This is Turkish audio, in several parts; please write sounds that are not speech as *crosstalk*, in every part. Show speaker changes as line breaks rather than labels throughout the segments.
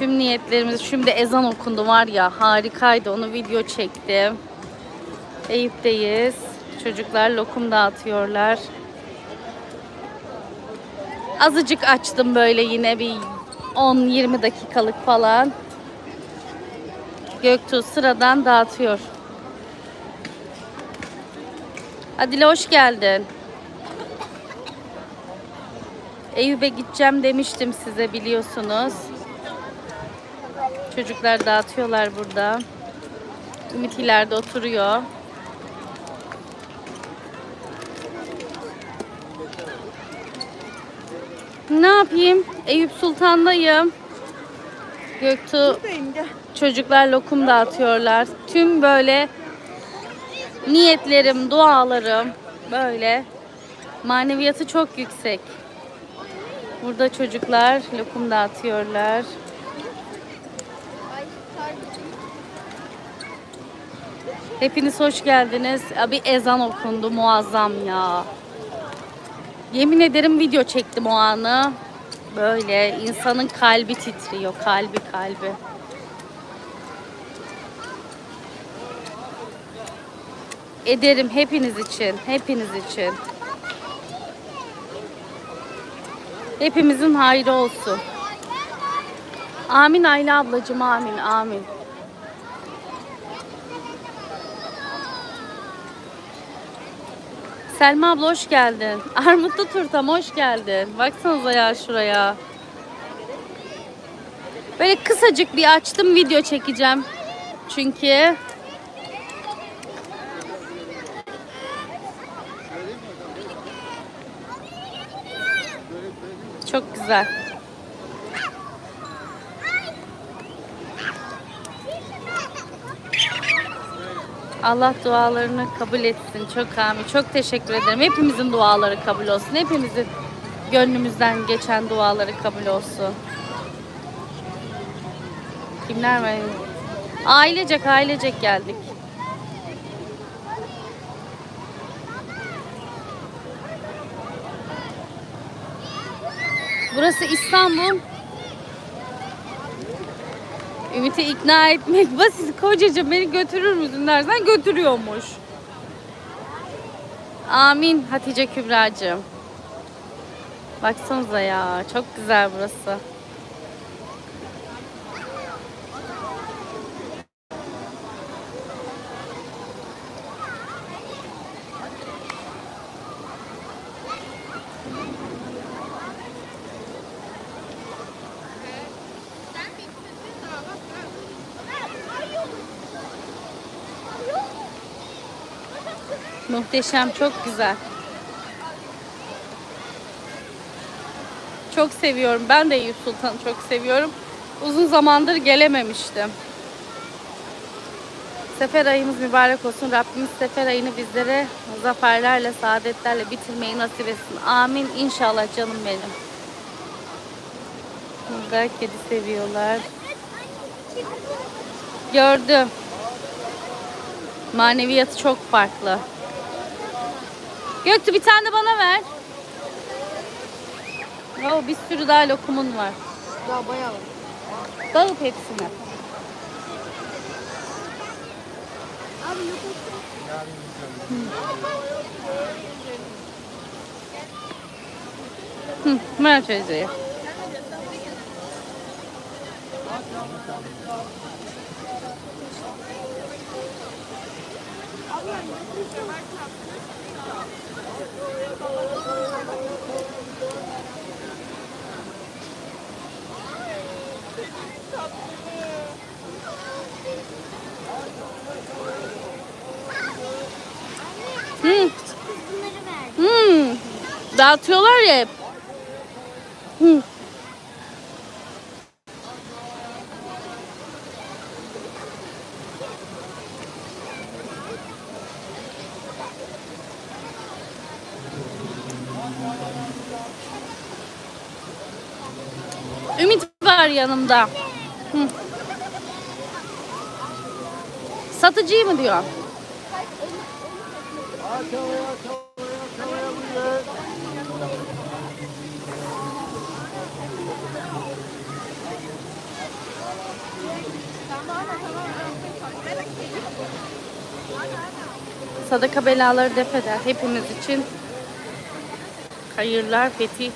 Tüm niyetlerimiz şimdi ezan okundu var ya harikaydı onu video çektim. Eyüp'teyiz. Çocuklar lokum dağıtıyorlar. Azıcık açtım böyle yine bir 10-20 dakikalık falan. Göktuğ sıradan dağıtıyor. Adile hoş geldin. Eyüp'e gideceğim demiştim size biliyorsunuz. Çocuklar dağıtıyorlar burada. Ümit ileride oturuyor. Ne yapayım? Eyüp Sultan'dayım. Göktuğ çocuklar lokum dağıtıyorlar. Tüm böyle niyetlerim, dualarım böyle maneviyatı çok yüksek. Burada çocuklar lokum dağıtıyorlar. Hepiniz hoş geldiniz. Abi ezan okundu muazzam ya. Yemin ederim video çektim o anı. Böyle insanın kalbi titriyor. Kalbi kalbi. Ederim hepiniz için. Hepiniz için. Hepimizin hayrı olsun. Amin Ayla ablacığım amin amin. Selma abla hoş geldin. *laughs* Armutlu turtam hoş geldin. Baksanıza ya şuraya. Böyle kısacık bir açtım video çekeceğim. Çünkü çok güzel. Allah dualarını kabul etsin. Çok amin. Çok teşekkür ederim. Hepimizin duaları kabul olsun. Hepimizin gönlümüzden geçen duaları kabul olsun. Kimler var? Ailecek ailecek geldik. Burası İstanbul. Ümit'i ikna etmek *laughs* basit. Kocacığım beni götürür müsün dersen götürüyormuş. Amin Hatice Kübra'cığım. Baksanıza ya çok güzel burası. Muhteşem, çok güzel. Çok seviyorum. Ben de Eyüp Sultan'ı çok seviyorum. Uzun zamandır gelememiştim. Sefer ayımız mübarek olsun. Rabbimiz sefer ayını bizlere zaferlerle, saadetlerle bitirmeyi nasip etsin. Amin. İnşallah canım benim. Burada kedi seviyorlar. Gördüm. Maneviyatı çok farklı. Göktü bir tane de bana ver. Oo, bir sürü daha lokumun var.
Daha bayağı var.
Dağıt hepsini.
Abi yok
Hı, ver çocuğu. Hı,
Bunları ver.
hı. Dağıtıyorlar ya hep. Hı. yanımda. Hı. Satıcıyı mı diyor? Sadaka belaları defeder hepimiz için. Hayırlar fetih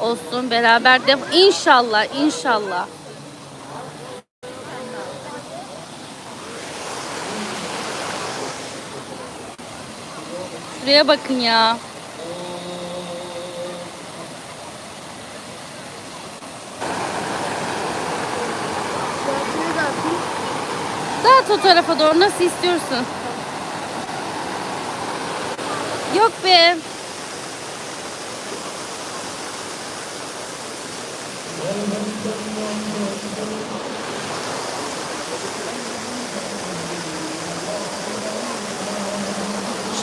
olsun beraber def inşallah inşallah. Şuraya bakın ya. Dağıt o tarafa doğru nasıl istiyorsun. Yok be.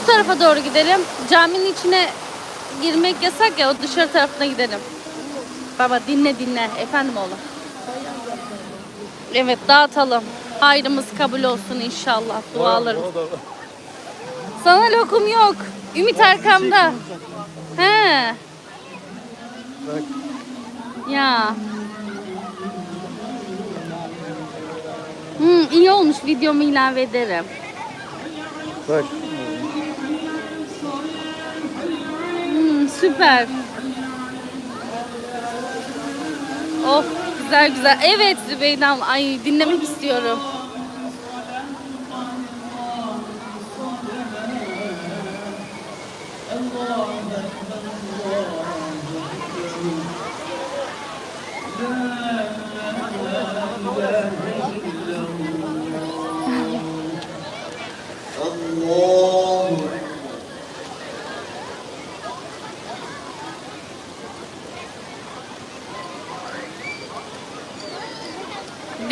Şu tarafa doğru gidelim. Caminin içine girmek yasak ya o dışarı tarafına gidelim. Baba dinle dinle. Efendim oğlum. Evet dağıtalım. Hayrımız kabul olsun inşallah dualarım. Sana lokum yok. Ümit arkamda. He. Ya. Hmm, iyi olmuş videomu ilave ederim.
Bak.
Süper. Of güzel güzel. Evet Zübeyde abla. Ay dinlemek istiyorum.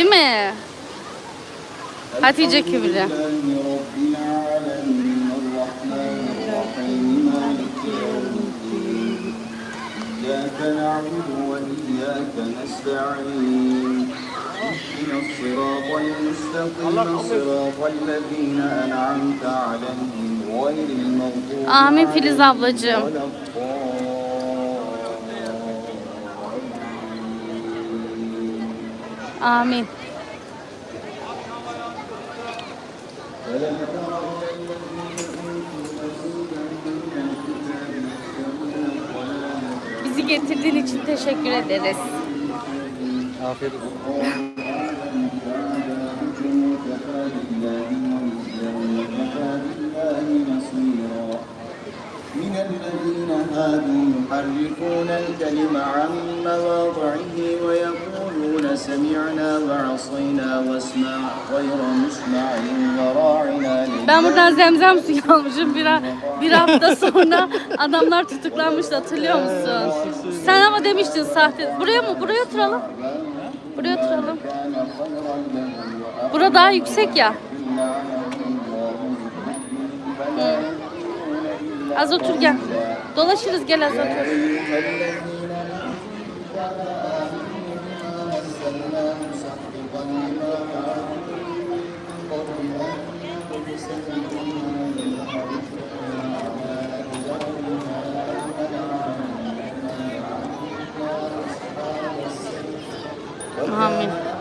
Değil mi? Hatice Kübra.
إياك نعبد وإياك نستعين اهدنا الصراط المستقيم صراط الذين أنعمت عليهم غير المغضوب
Amin Filiz ablacığım.
الضلالة
Bizi getirdiğin için teşekkür ederiz.
Afiyet olsun.
من الذين هادوا يحرفون الكلم عن مواضعه ويقولون سمعنا وعصينا واسمع غير مسمع وراعنا
Ben buradan zemzem suyu almışım bir, ha- bir hafta sonra adamlar tutuklanmıştı hatırlıyor musun? Sen ama demiştin sahte. Buraya mı? Buraya oturalım. Buraya oturalım. Bura daha yüksek ya. Hı. Az otur gel. Dolaşırız gel az otur. Amin.
Amin.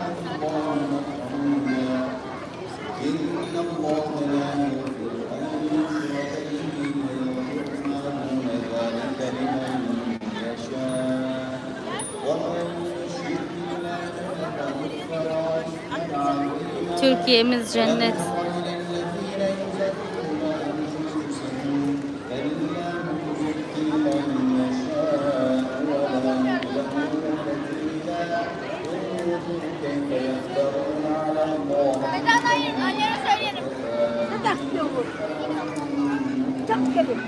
Annene söylerim. Çok gelin.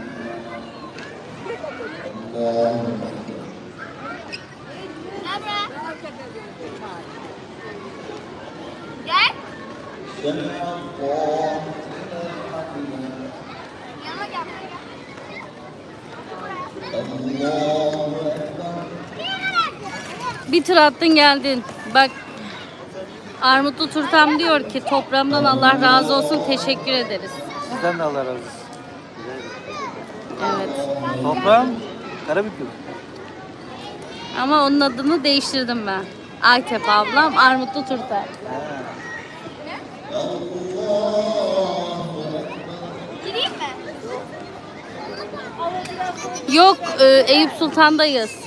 tur attın geldin. Bak Armutlu Turtam diyor ki toprağımdan Allah razı olsun teşekkür ederiz.
Sizden de Allah razı olsun.
Evet.
Toprağım Karabük'üm.
Ama onun adını değiştirdim ben. Aytep ablam Armutlu Turtam. Gireyim mi? Yok e, Eyüp Sultan'dayız.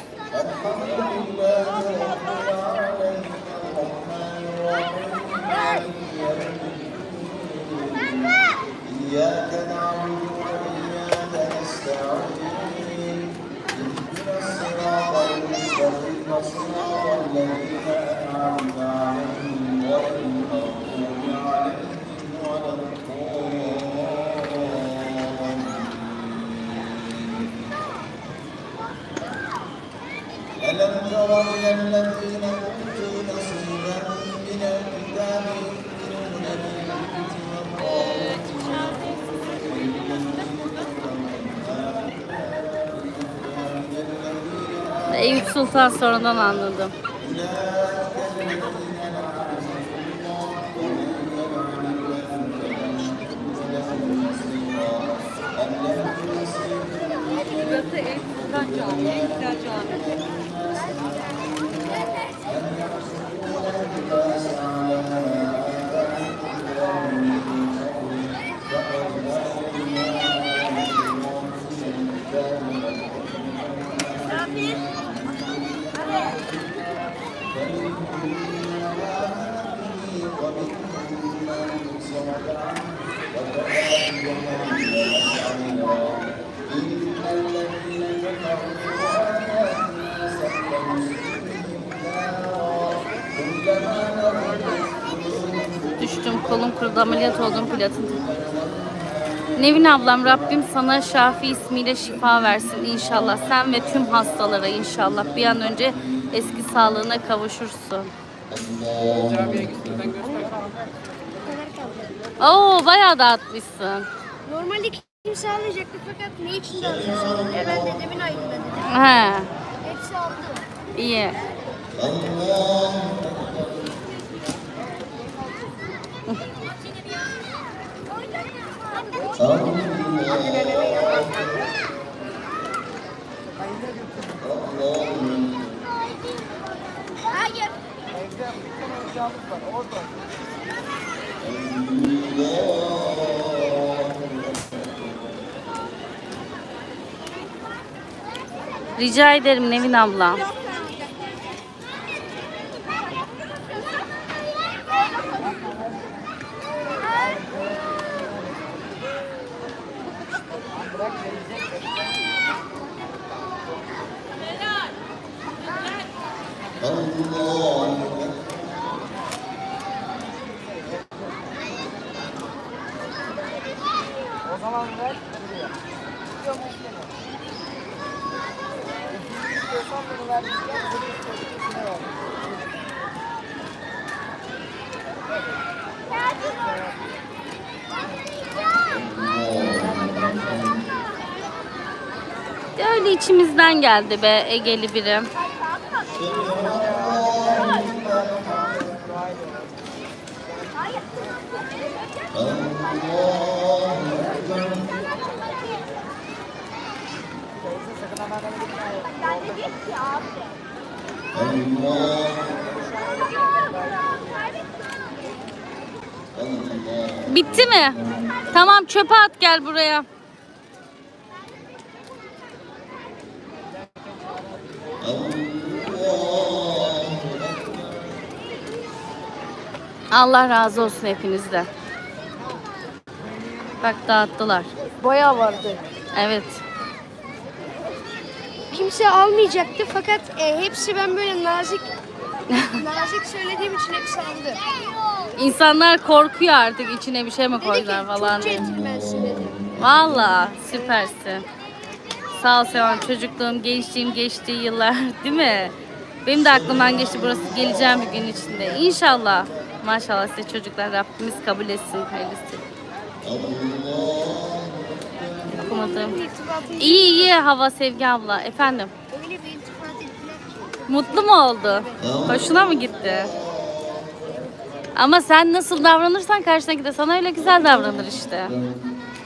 إياك نعبد وإياك نستعين اهدنا الصراط المستقيم صراط الذين أنعمت عليهم غير المغضوب عليهم ولا الضالين. ألم تر إلى الذين
Sultan sonradan anladım. Düştüm kolum kırıldı ameliyat oldum platin. Nevin ablam Rabbim sana Şafi ismiyle şifa versin inşallah. Sen ve tüm hastalara inşallah bir an önce eski sağlığına kavuşursun. Oo bayağı dağıtmışsın.
Normalde kimse almayacaktı fakat ne için de alıyorsun? E ben dedemin ayında dedim.
He
Hepsi aldı.
iyi.
Hayır.
Rica ederim Nevin abla. Öyle içimizden geldi be Egeli biri. Bitti mi? Tamam çöpe at gel buraya. Allah razı olsun hepinizden. Bak dağıttılar.
Bayağı vardı.
Evet.
Kimse almayacaktı fakat e, hepsi ben böyle nazik *laughs* nazik söylediğim için hepsi aldı.
İnsanlar korkuyor artık içine bir şey mi
Dedi ki
koydular falan
çok
diye.
centilmensin dedi.
Valla süpersin. Sağ ol Sevan. Çocukluğum, gençliğim geçtiği yıllar *laughs* değil mi? Benim de aklımdan geçti burası geleceğim bir gün içinde. İnşallah. Maşallah size çocuklar Rabbimiz kabul etsin hayırlısı. Okumadım. İyi iyi hava Sevgi abla. Efendim.
öyle bir irtifat ettiler ki.
Mutlu mu oldu? Hoşuna mı gitti? Ama sen nasıl davranırsan karşındaki de sana öyle güzel davranır işte.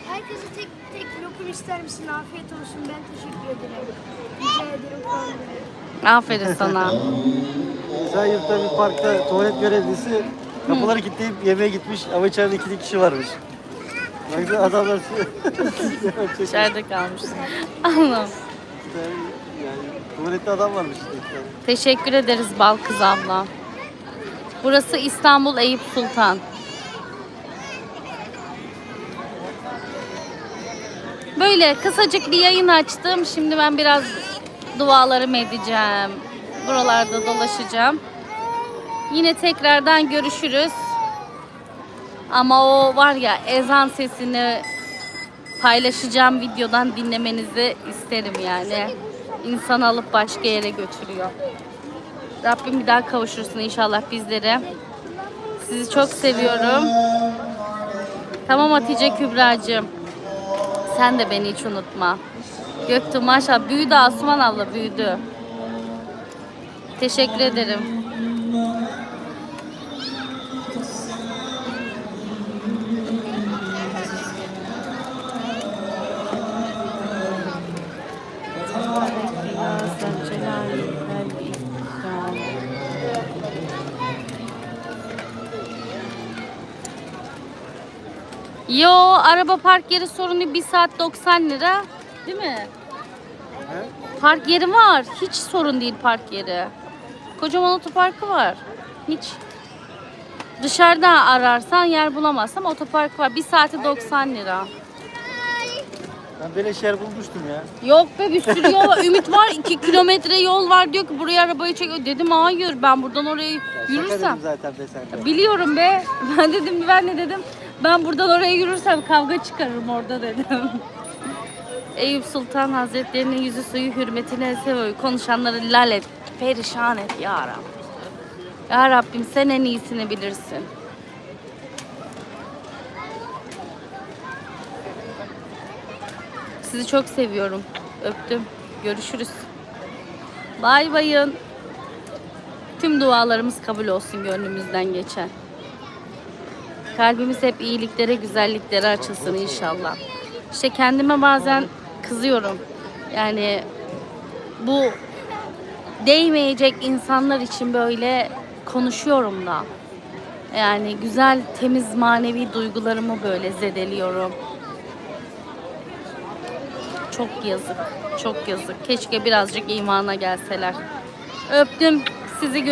Herkese tek tek lokum ister misin? Afiyet olsun. Ben teşekkür ederim. Rica ederim falan.
Aferin sana.
Sen yurtta bir parkta tuvalet görevlisi kapıları kilitleyip yemeğe gitmiş ama içeride iki kişi varmış. Baksana adamlar *laughs*
İçeride kalmış. *laughs* Allah'ım.
yani tuvalette adam varmış işte. iki tane.
Teşekkür ederiz bal kız abla. Burası İstanbul Eyüp Sultan. Böyle kısacık bir yayın açtım. Şimdi ben biraz dualarımı edeceğim. Buralarda dolaşacağım. Yine tekrardan görüşürüz. Ama o var ya ezan sesini paylaşacağım videodan dinlemenizi isterim yani. İnsan alıp başka yere götürüyor. Rabbim bir daha kavuşursun inşallah bizlere. Sizi çok seviyorum. Tamam Hatice Kübra'cığım. Sen de beni hiç unutma. Göktuğ maşallah büyüdü Asuman abla büyüdü. Teşekkür ederim. Yo araba park yeri sorunu 1 saat 90 lira. Değil mi? Park yeri var. Hiç sorun değil park yeri. Kocaman otoparkı var. Hiç. Dışarıda ararsan yer bulamazsam otopark var. 1 saati 90 lira.
Ben beleş yer bulmuştum ya.
Yok be bir sürü yol var. Ümit var 2 kilometre yol var diyor ki buraya arabayı çek. Dedim hayır ben buradan oraya
ya şaka
yürürsem.
dedim zaten be sen de.
Biliyorum be. *laughs* Ben dedim ben ne dedim? Ben buradan oraya yürürsem kavga çıkarırım orada dedim. Eyüp Sultan Hazretleri'nin yüzü suyu hürmetine sevoy konuşanları lal et, perişan et ya Rabbim. Ya Rabbim sen en iyisini bilirsin. Sizi çok seviyorum. Öptüm. Görüşürüz. Bay bayın. Tüm dualarımız kabul olsun gönlümüzden geçen. Kalbimiz hep iyiliklere, güzelliklere açılsın inşallah. İşte kendime bazen kızıyorum. Yani bu değmeyecek insanlar için böyle konuşuyorum da. Yani güzel, temiz manevi duygularımı böyle zedeliyorum. Çok yazık, çok yazık. Keşke birazcık imana gelseler. Öptüm. Sizi gör